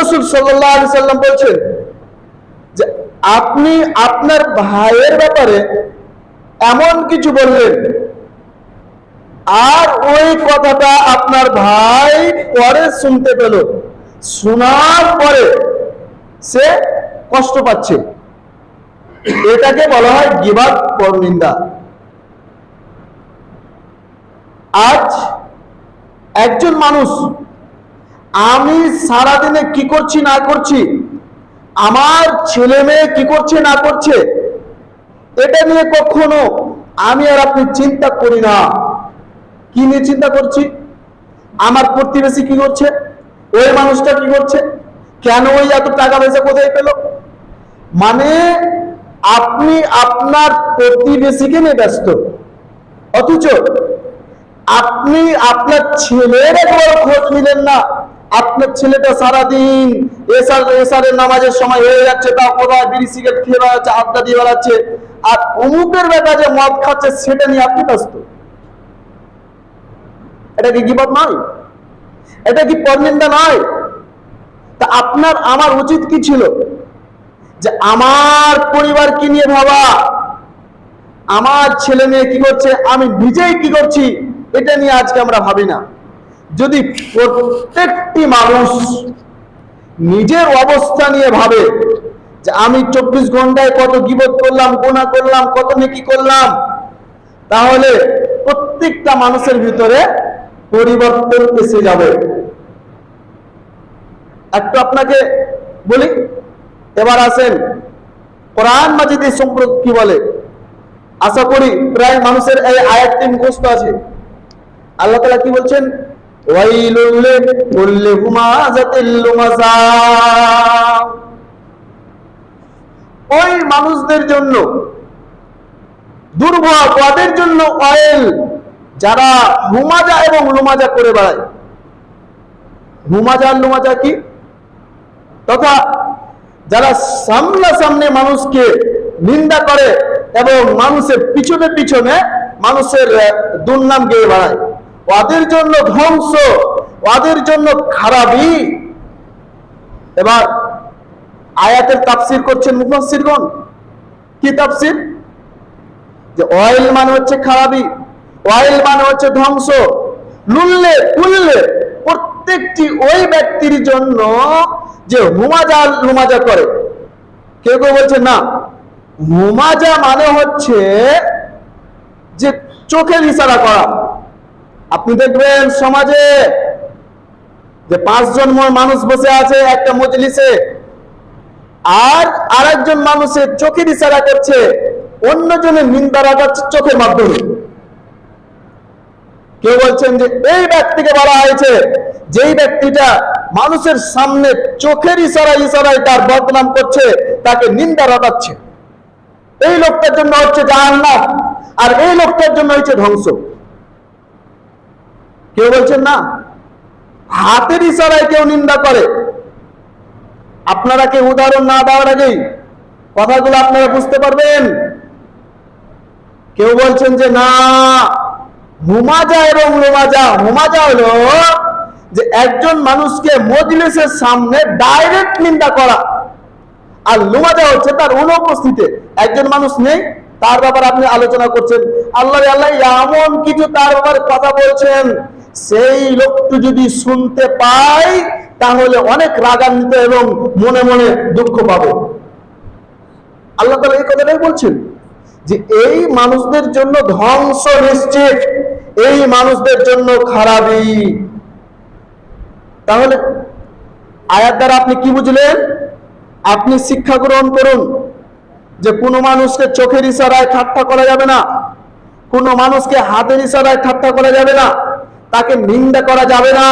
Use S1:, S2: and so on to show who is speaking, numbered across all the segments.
S1: রসুল সাল্লাহ সাল্লাম বলছেন যে আপনি আপনার ভাইয়ের ব্যাপারে এমন কিছু বললেন, আর ওই কথাটা আপনার ভাই পরে শুনতে পেল। শোনার পরে সে কষ্ট পাচ্ছে। এটাকে বলা হয় গিবাদ পরনিন্দা আজ একজন মানুষ আমি সারাদিনে কি করছি, না করছি? আমার ছেলে মেয়ে কি করছে, না করছে? এটা নিয়ে কখনো আমি আর আপনি চিন্তা করি না। কি নিয়ে চিন্তা করছি? আমার প্রতিবেশী কি করছে? ওই মানুষটা কি করছে? কেন ওই এত টাকা পয়সা কোথায় পেল? মানে আপনি আপনার প্রতিবেশীকে নিয়ে ব্যস্ত। অথচ আপনি আপনার ছেলের একবার খোঁজ নিলেন না। আপনার ছেলেটা সারাদিন এসার, এসারের নামাজের সময় হয়ে যাচ্ছে তা কোথায় বিড়ি সিগারেট খেয়ে বেড়াচ্ছে, আড্ডা দিয়ে বেড়াচ্ছে, আর অমুকের বেটা যে মদ খাচ্ছে, সেটা নিয়ে আপনি ব্যস্ত। এটা কি গিবত নয়? এটা কি পরনিন্দা নয়? তা আপনার, আমার উচিত কি ছিল? যে আমার পরিবার কি নিয়ে ভাবা। আমার ছেলে মেয়ে কি করছে? আমি নিজেই কি করছি? এটা নিয়ে আজকে আমরা ভাবি না। যদি প্রত্যেকটি মানুষ নিজের অবস্থা নিয়ে ভাবে যে আমি চব্বিশ ঘন্টায় কত গিবত করলাম গোনা করলাম, কত নেকি করলাম, তাহলে প্রত্যেকটা মানুষের ভিতরে পরিবর্তন এসে যাবে। একটু আপনাকে বলি, এবার আসেন, কোরআন মাজিদের সম্পর্কে কি বলে? আশা করি প্রায় মানুষের এই আয়াতটি মুখস্থ আছে। আল্লাহ তালা কি বলছেন? ওই মানুষদের জন্য দুর্ভোগ ওদের জন্য অয়েল, যারা হুমাজা এবং লুমাজা করে বেড়ায়। হুমাজা লুমাজা কি? তথা যারা সামনা সামনে মানুষকে নিন্দা করে এবং মানুষের পিছনে পিছনে মানুষের দুর্নাম গেয়ে বেড়ায়। ওদের জন্য ধ্বংস, ওদের জন্য খারাপই। এবার আয়াতের তাফসির করছেন মুফাসসিরগণ। কি তাফসির? যে অয়েল মানে হচ্ছে খারাপই অয়েল মানে হচ্ছে ধ্বংস। লুল্লে কুল্লে প্রত্যেকটি ওই ব্যক্তির জন্য যে হুমাজা লুমাজা করে। কেউ কেউ বলছে, না, হুমাজা মানে হচ্ছে যে চোখের ইশারা করা। আপনি দেখবেন সমাজে যে পাঁচজন মানুষ বসে আছে একটা মজলিসে, আর আরেকজন মানুষের চোখের ইশারা করছে, অন্যজনের নিন্দা রাখাচ্ছে চোখের মাধ্যমে। কেউ বলছেন যে এই ব্যক্তিকে বলা হয়েছে, যেই ব্যক্তিটা মানুষের সামনে চোখের ইশারা ইশারায় তার বদনাম করছে, তাকে নিন্দা রটাচ্ছে এই লোকটার জন্য হচ্ছে জাহান্নাম, আর এই লোকটার জন্য হচ্ছে ধ্বংস। কেউ বলছেন না? হাতের ইশারায় কেউ নিন্দা করে। আপনারা কেউ উদাহরণ না দেওয়ার আগেই কথাগুলো আপনারা বুঝতে পারবেন। কেউ বলছেন যে, না, হুমাজা এবং লোমাজা হুমাজা হলো যে একজন মানুষকে মজলিসের সামনে ডাইরেক্ট নিন্দা করা। আর লুমাজা হচ্ছে তার অনুপস্থিতিতে। একজন মানুষ নেই, তার ব্যাপারে আপনি আলোচনা করছেন। আল্লাহ আল্লাহ, এমন কিছু তার ব্যাপারে কথা বলছেন। সেই লোকটি যদি শুনতে পায়, তাহলে অনেক রাগান্বিত এবং মনে মনে দুঃখ পাবে। আল্লাহ তালা এই কথাটাই বলছেন যে, এই মানুষদের জন্য ধ্বংস নিশ্চিত, এই মানুষদের জন্য খারাপই। তাহলে আয়াত দ্বারা আপনি কি বুঝলেন? আপনি শিক্ষা গ্রহণ করুন যে, কোনো মানুষকে চোখের ইশারায় ঠাট্টা করা যাবে না, কোনো মানুষকে হাতের ইশারায় ঠাট্টা করা যাবে না। তাকে নিন্দা করা যাবে না।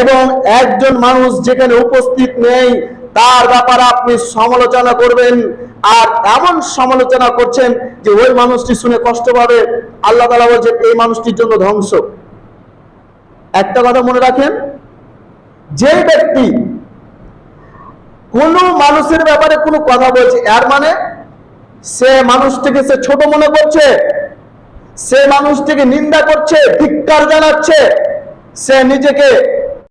S1: এবং একজন মানুষ যেখানে উপস্থিত নেই, তার ব্যাপারে আপনি সমালোচনা করবেন। আর এমন সমালোচনা করছেন যে ওই মানুষটি শুনে কষ্ট পাবে। আল্লাহ তালা বলছেন, এই মানুষটির জন্য ধ্বংস। একটা কথা মনে রাখেন, যে ব্যক্তি কোন মানুষের ব্যাপারে কোনো কথা বলছে, এর মানে সে মানুষটিকে সে ছোট মনে করছে সে মানুষটিকে নিন্দা করছে ধিক্কার জানাচ্ছে। সে নিজেকে